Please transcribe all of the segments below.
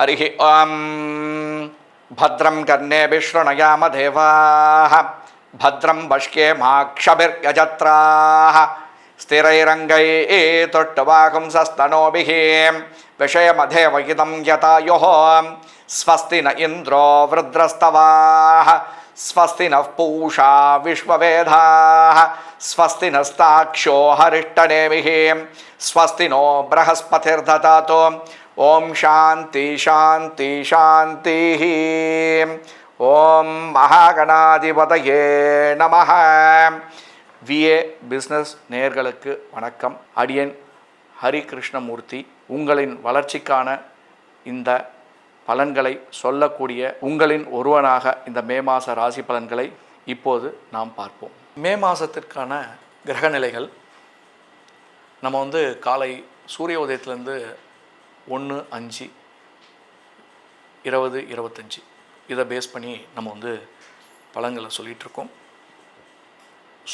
हरिः ॐ भद्रं कर्णेभिः शृणुयामदेवाः भद्रं बष्के माक्षभिर्यजत्राः। स्थिरैरङ्गैतुष्टुवाकुंसस्तनोभिः विषयमधेवहितं यतायुः। स्वस्ति न इन्द्रो वृद्रस्तवाः। स्वस्ति नः पूषा विश्ववेधाः स्वस्ति नस्ताक्षो हरिष्टनेमिः स्वस्ति नो बृहस्पतिर्ददातु ॐ शान्ति शान्ति शान्तिः ॐ மகாகணாதிபதையே நமः விஏ பிஸ்னஸ் நேயர்களுக்கு வணக்கம் அடியன் ஹரி கிருஷ்ணமூர்த்தி உங்களின் வளர்ச்சிக்கான இந்த பலன்களை சொல்லக்கூடிய உங்களின் ஒருவனாக இந்த மே மாத ராசி பலன்களை இப்போது நாம் பார்ப்போம். மே மாதத்திற்கான கிரகநிலைகள் நம்ம வந்து காலை சூரிய உதயத்துலேருந்து ஒன்று அஞ்சு இருபது இருபத்தஞ்சி. இதை பேஸ் பண்ணி நம்ம வந்து பலன்களை சொல்லிகிட்ருக்கோம்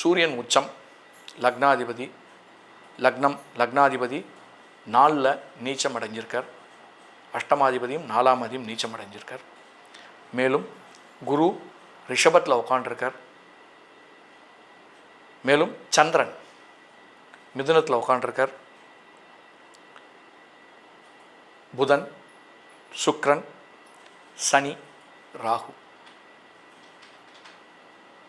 சூரியன் உச்சம் லக்னாதிபதி லக்னம் லக்னாதிபதி நாளில் நீச்சம் அடைஞ்சிருக்கார். அஷ்டமாதிபதியும் நாலாம் அதியும் நீச்சம் அடைஞ்சிருக்கார் மேலும் குரு ரிஷபத்தில் உட்காண்டிருக்கார் மேலும் சந்திரன் மிதுனத்தில் உட்காண்டிருக்கார் புதன் சுக்ரன் சனி ராகு.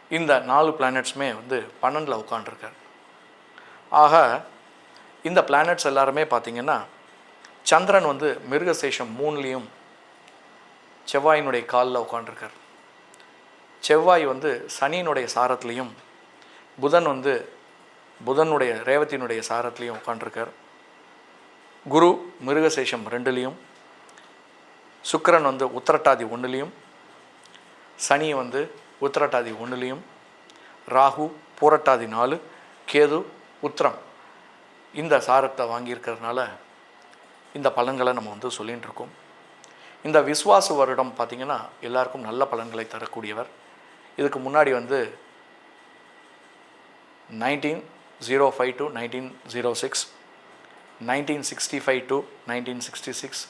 இந்த நாலு பிளானட்ஸுமே வந்து பன்னெண்டில் உட்காண்டிருக்கார் ஆக இந்த பிளானட்ஸ் எல்லாருமே பார்த்திங்கன்னா சந்திரன் வந்து மிருகசேஷம் மூணுலேயும் செவ்வாயினுடைய காலில் உட்காண்டிருக்கார் செவ்வாய் வந்து சனியினுடைய சாரத்துலேயும் புதன் வந்து புதனுடைய ரேவத்தினுடைய சாரத்துலேயும் உட்காண்டிருக்கார் குரு மிருகசேஷம் ரெண்டுலேயும் சுக்கரன் வந்து உத்திரட்டாதி ஒன்றுலேயும் சனி வந்து உத்திரட்டாதி ஒன்றுலேயும் ராகு பூரட்டாதி நாலு கேது உத்திரம் இந்த சாரத்தை வாங்கியிருக்கிறதுனால இந்த பலன்களை நம்ம வந்து சொல்லிகிட்டு இருக்கோம் இந்த விஸ்வாச வருடம் பார்த்திங்கன்னா எல்லாருக்கும் நல்ல பலன்களை தரக்கூடியவர். இதுக்கு முன்னாடி வந்து nineteen zero five to nineteen zero six nineteen sixty five to nineteen sixty six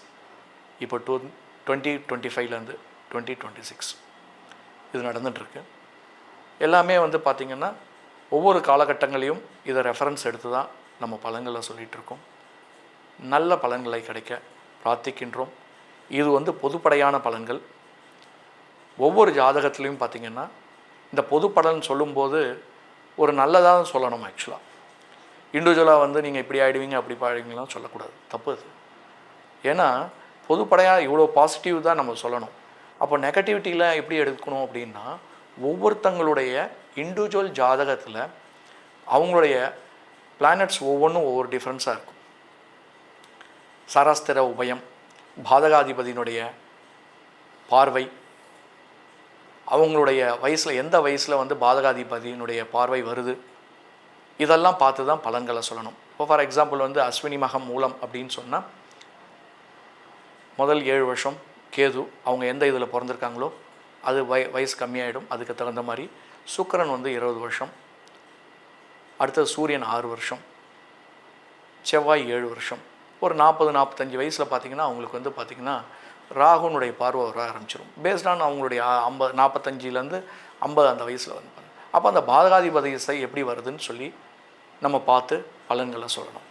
இப்போ டூ டுவெண்ட்டி டுவெண்ட்டி ஃபைவ்லேருந்து டுவெண்ட்டி டுவெண்ட்டி சிக்ஸ் இது நடந்துகிட்ருக்கு எல்லாமே வந்து பார்த்திங்கன்னா ஒவ்வொரு காலகட்டங்களையும் இதை ரெஃபரன்ஸ் எடுத்து தான் நம்ம பலன்களை சொல்லிகிட்ருக்கோம் நல்ல பலன்களை கிடைக்க பிரார்த்திக்கின்றோம். இது வந்து பொதுப்படையான பலன்கள். ஒவ்வொரு ஜாதகத்துலேயும் பார்த்திங்கன்னா இந்த பொது பலன் சொல்லும்போது ஒரு நல்லதாக சொல்லணும் ஆக்சுவலாக இண்டிவிஜுவலாக வந்து நீங்கள் இப்படி ஆகிடுவீங்க அப்படி ஆகிடுவீங்களாம் சொல்லக்கூடாது. தப்பு அது. ஏன்னா பொதுப்படையாக இவ்வளோ பாசிட்டிவ் தான் நம்ம சொல்லணும். அப்போ நெகட்டிவிட்டியில் எப்படி எடுக்கணும் அப்படின்னா ஒவ்வொருத்தங்களுடைய இண்டிவிஜுவல் ஜாதகத்தில் அவங்களுடைய பிளானட்ஸ் ஒவ்வொன்றும் ஒவ்வொரு டிஃப்ரென்ஸாக இருக்கும். சராஸ்திர உபயம் பாதகாதிபதியினுடைய பார்வை. அவங்களுடைய வயசில் எந்த வயசில் வந்து பாதகாதிபதியினுடைய பார்வை வருது? இதெல்லாம் பார்த்து தான் பலன்களை சொல்லணும். இப்போ ஃபார் எக்ஸாம்பிள் வந்து அஸ்வினி மகம் மூலம் அப்படின்னு சொன்னால் முதல் ஏழு வருஷம் கேது அவங்க எந்த இதில் பிறந்திருக்காங்களோ அது வய வயசு கம்மியாயிடும் அதுக்கு தகுந்த மாதிரி சுக்கரன் வந்து இருபது வருஷம். அடுத்தது சூரியன் ஆறு வருஷம். செவ்வாய் ஏழு வருஷம். ஒரு நாற்பது நாற்பத்தஞ்சு வயசில் பார்த்தீங்கன்னா அவங்களுக்கு வந்து பார்த்திங்கன்னா ராகுனுடைய பார்வை வர ஆரம்பிச்சிடும் பேஸ்ட் ஆன் அவங்களுடைய ஐம்பது நாற்பத்தஞ்சிலேருந்து ஐம்பது அந்த வயசில் வந்து அப்போ அந்த பாதகாதிபதி இசை எப்படி வருதுன்னு சொல்லி நம்ம பார்த்து பலன்களை சொல்லணும்.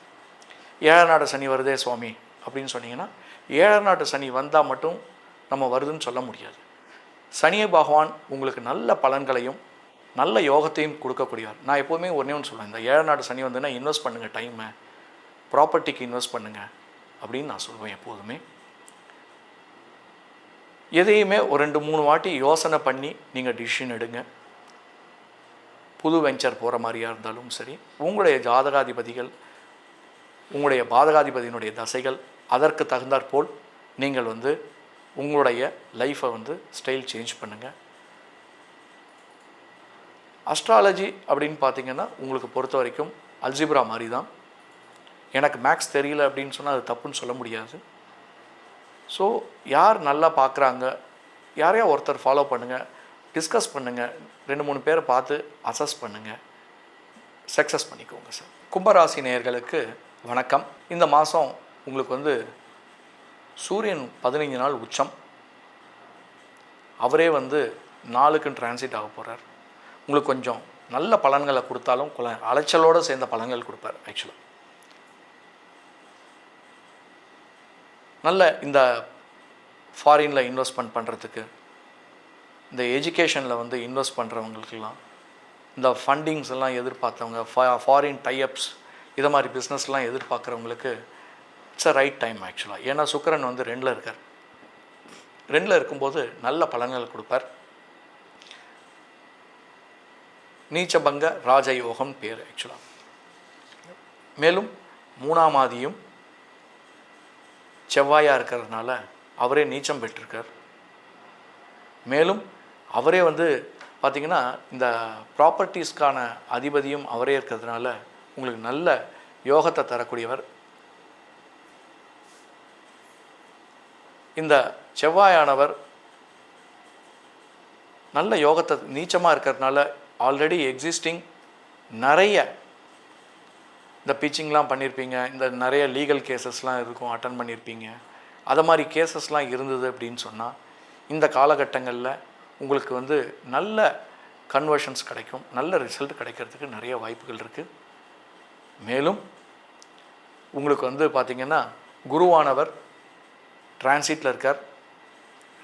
ஏழை நாடு சனி வருதே சுவாமி அப்படின்னு சொன்னீங்கன்னா ஏழை நாட்டு சனி வந்தால் மட்டும் நம்ம வருதுன்னு சொல்ல முடியாது. சனிய பகவான் உங்களுக்கு நல்ல பலன்களையும் நல்ல யோகத்தையும் கொடுக்கக்கூடியவர். நான் எப்போவுமே ஒன்றே ஒன்று சொல்லுவேன் இந்த ஏழை நாட்டு சனி வந்துன்னா இன்வெஸ்ட் பண்ணுங்கள் டைமை ப்ராப்பர்ட்டிக்கு இன்வெஸ்ட் பண்ணுங்கள் அப்படின்னு நான் சொல்லுவேன் எப்போதுமே. எதையுமே ஒரு ரெண்டு மூணு வாட்டி யோசனை பண்ணி நீங்கள் டிசிஷன் எடுங்க. புது வெஞ்சர் போகிற மாதிரியாக இருந்தாலும் சரி உங்களுடைய ஜாதகாதிபதிகள் உங்களுடைய பாதகாதிபதியினுடைய தசைகள் அதற்கு தகுந்தாற்போல் நீங்கள் வந்து உங்களுடைய லைஃப்பை வந்து ஸ்டைல் சேஞ்ச் பண்ணுங்கள் அஸ்ட்ராலஜி அப்படின்னு பார்த்தீங்கன்னா உங்களுக்கு பொறுத்த வரைக்கும் அல்ஜிப்ரா மாதிரி தான் எனக்கு மேக்ஸ் தெரியல அப்படின்னு சொன்னால் அது தப்புன்னு சொல்ல முடியாது. ஸோ யார் நல்லா பார்க்குறாங்க யாரையா ஒருத்தர் ஃபாலோ பண்ணுங்கள் டிஸ்கஸ் பண்ணுங்கள் ரெண்டு மூணு பேரை பார்த்து அசஸ் பண்ணுங்கள் சக்ஸஸ் பண்ணிக்கோங்க சார் கும்பராசி நேயர்களுக்கு வணக்கம். இந்த மாதம் உங்களுக்கு வந்து சூரியன் பதினைஞ்சு நாள் உச்சம். அவரே வந்து நாளுக்கு டிரான்சிட் ஆக போகிறார் உங்களுக்கு கொஞ்சம் நல்ல பலன்களை கொடுத்தாலும் குல அலைச்சலோடு சேர்ந்த பலன்கள் கொடுப்பார் ஆக்சுவலாக நல்ல இந்த ஃபாரினில் இன்வெஸ்ட்மெண்ட் பண்ணுறதுக்கு இந்த எஜுகேஷனில் வந்து இன்வெஸ்ட் பண்ணுறவங்களுக்கெல்லாம் இந்த ஃபண்டிங்ஸ் எல்லாம் எதிர்பார்த்தவங்க ஃபா ஃபாரின் டைஅப்ஸ் இதை மாதிரி பிஸ்னஸ்லாம் எதிர்பார்க்குறவங்களுக்கு இட்ஸ் அ ரைட் டைம் ஆக்சுவலாக ஏன்னா சுக்கரன் வந்து ரெண்டில் இருக்கார். ரெண்டில் இருக்கும்போது நல்ல பலன்கள் கொடுப்பார். நீச்சபங்க ராஜயோகம் பேர் ஆக்சுவலாக மேலும் மூணாம் ஆதியும் செவ்வாயாக இருக்கிறதுனால அவரே நீச்சம் பெற்றிருக்கார். மேலும் அவரே வந்து பார்த்திங்கன்னா இந்த ப்ராப்பர்ட்டிஸ்க்கான அதிபதியும் அவரே இருக்கிறதுனால உங்களுக்கு நல்ல யோகத்தை தரக்கூடியவர். இந்த செவ்வாயானவர் நல்ல யோகத்தை நீச்சமாக இருக்கிறதுனால ஆல்ரெடி எக்ஸிஸ்டிங் நிறைய இந்த பிச்சிங்லாம் பண்ணியிருப்பீங்க இந்த நிறைய லீகல் கேசஸ்லாம் இருக்கும் அட்டன் பண்ணியிருப்பீங்க அதை மாதிரி கேசஸ்லாம் இருந்தது அப்படின்னு சொன்னால் இந்த காலகட்டங்களில் உங்களுக்கு வந்து நல்ல கன்வர்ஷன்ஸ் கிடைக்கும். நல்ல ரிசல்ட் கிடைக்கிறதுக்கு நிறைய வாய்ப்புகள் இருக்குது மேலும் உங்களுக்கு வந்து பார்த்திங்கன்னா குருவானவர் டிரான்சிட்டில் இருக்கார்.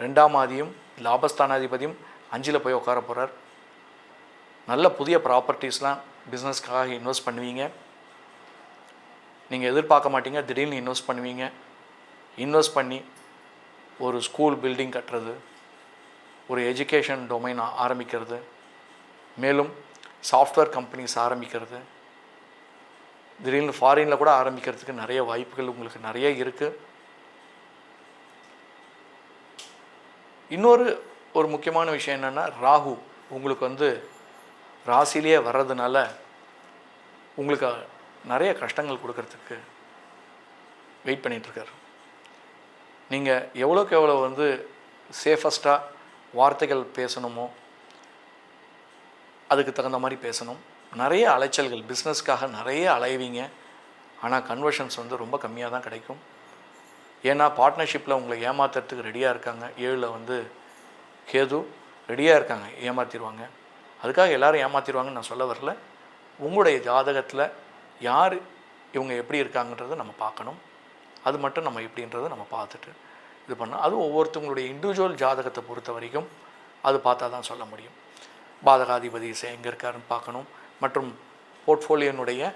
ரெண்டாம் ஆதியும் லாபஸ்தானாதிபதியும் அஞ்சில் போய் உட்கார போகிறார் நல்ல புதிய ப்ராப்பர்ட்டிஸ்லாம் பிஸ்னஸ்க்காக இன்வெஸ்ட் பண்ணுவீங்க. நீங்கள் எதிர்பார்க்க மாட்டீங்க திடீர்னு இன்வெஸ்ட் பண்ணுவீங்க. இன்வெஸ்ட் பண்ணி ஒரு ஸ்கூல் பில்டிங் கட்டுறது ஒரு எஜுகேஷன் டொமைன் ஆரம்பிக்கிறது மேலும் சாஃப்ட்வேர் கம்பெனிஸ் ஆரம்பிக்கிறது. திடீர்னு ஃபாரினில் கூட ஆரம்பிக்கிறதுக்கு நிறைய வாய்ப்புகள் உங்களுக்கு நிறைய இருக்குது இன்னொரு ஒரு முக்கியமான விஷயம் என்னென்னா ராகு உங்களுக்கு வந்து ராசிலேயே வர்றதுனால உங்களுக்கு நிறைய கஷ்டங்கள் கொடுக்கறதுக்கு வெயிட் பண்ணிகிட்ருக்காரு நீங்கள் எவ்வளோக்கு எவ்வளோ வந்து சேஃபஸ்ட்டாக வார்த்தைகள் பேசணுமோ அதுக்கு தகுந்த மாதிரி பேசணும். நிறைய அலைச்சல்கள் பிஸ்னஸ்க்காக நிறைய அலைவீங்க. ஆனால் கன்வர்ஷன்ஸ் வந்து ரொம்ப கம்மியாக தான் கிடைக்கும். ஏன்னா பார்ட்னர்ஷிப்பில் உங்களை ஏமாத்துறதுக்கு ரெடியாக இருக்காங்க. ஏழில் வந்து கேது ரெடியாக இருக்காங்க ஏமாற்றிடுவாங்க அதுக்காக எல்லாரும் ஏமாற்றிடுவாங்கன்னு நான் சொல்ல வரல. உங்களுடைய ஜாதகத்தில் யார் இவங்க எப்படி இருக்காங்கன்றதை நம்ம பார்க்கணும். அது மட்டும் நம்ம எப்படின்றத நம்ம பார்த்துட்டு இது பண்ண அது ஒவ்வொருத்தவங்களுடைய இண்டிவிஜுவல் ஜாதகத்தை பொறுத்த வரைக்கும் அது பார்த்தா தான் சொல்ல முடியும். பாதகாதிபதி எங்கே இருக்காருன்னு பார்க்கணும். மற்றும் போர்ட்ஃபோலியோனுடைய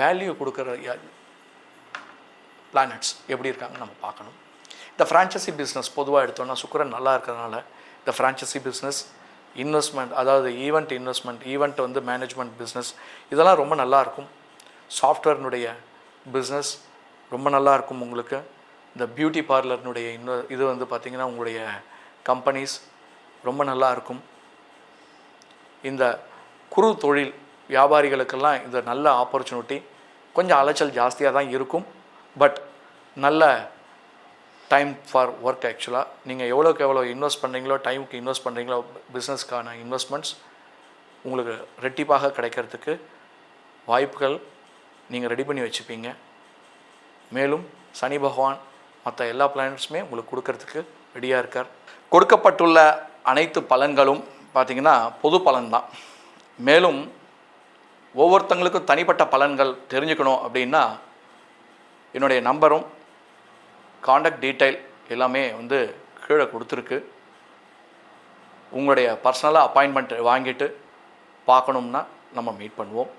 வேல்யூ கொடுக்குற பிளானட்ஸ் எப்படி இருக்காங்கன்னு நம்ம பார்க்கணும். இந்த ஃப்ரான்ச்சைசி பிஸ்னஸ் பொதுவாக எடுத்தோம்னா சுக்கரன் நல்லா இருக்கிறதுனால இந்த ஃப்ரான்ச்சைசி பிஸ்னஸ் இன்வெஸ்ட்மெண்ட் அதாவது ஈவெண்ட் இன்வெஸ்ட்மெண்ட் ஈவெண்ட் வந்து மேனேஜ்மெண்ட் பிஸ்னஸ் இதெல்லாம் ரொம்ப நல்லாயிருக்கும் சாஃப்ட்வேர்னுடைய பிஸ்னஸ் ரொம்ப நல்லா இருக்கும் உங்களுக்கு. இந்த பியூட்டி பார்லர்னுடைய இன்னொரு இது வந்து பார்த்திங்கன்னா உங்களுடைய கம்பெனிஸ் ரொம்ப நல்லா இருக்கும். இந்த குறு தொழில் வியாபாரிகளுக்கெல்லாம் இந்த நல்ல ஆப்பர்ச்சுனிட்டி கொஞ்சம் அலைச்சல் ஜாஸ்தியாக தான் இருக்கும். பட் நல்ல டைம் ஃபார் ஒர்க் ஆக்சுவலாக நீங்கள் எவ்வளோக்கு எவ்வளோ இன்வெஸ்ட் பண்ணுறீங்களோ டைமுக்கு இன்வெஸ்ட் பண்ணுறீங்களோ பிஸ்னஸ்க்கான இன்வெஸ்ட்மெண்ட்ஸ் உங்களுக்கு ரெட்டிப்பாக கிடைக்கிறதுக்கு வாய்ப்புகள் நீங்கள் ரெடி பண்ணி வச்சுப்பீங்க. மேலும் சனி பகவான் மற்ற எல்லா பிளானட்ஸுமே உங்களுக்கு கொடுக்கறதுக்கு ரெடியாக இருக்கார். கொடுக்கப்பட்டுள்ள அனைத்து பலன்களும் பார்த்திங்கன்னா பொது பலன்தான். மேலும் ஒவ்வொருத்தங்களுக்கும் தனிப்பட்ட பலன்கள் தெரிஞ்சுக்கணும் அப்படின்னா என்னுடைய நம்பரும் காண்டாக்ட் டீட்டெயில் எல்லாமே வந்து கீழே கொடுத்துருக்கு. உங்களுடைய பர்சனலாக அப்பாயின்மெண்ட் வாங்கிட்டு பார்க்கணும்னா நம்ம மீட் பண்ணுவோம்.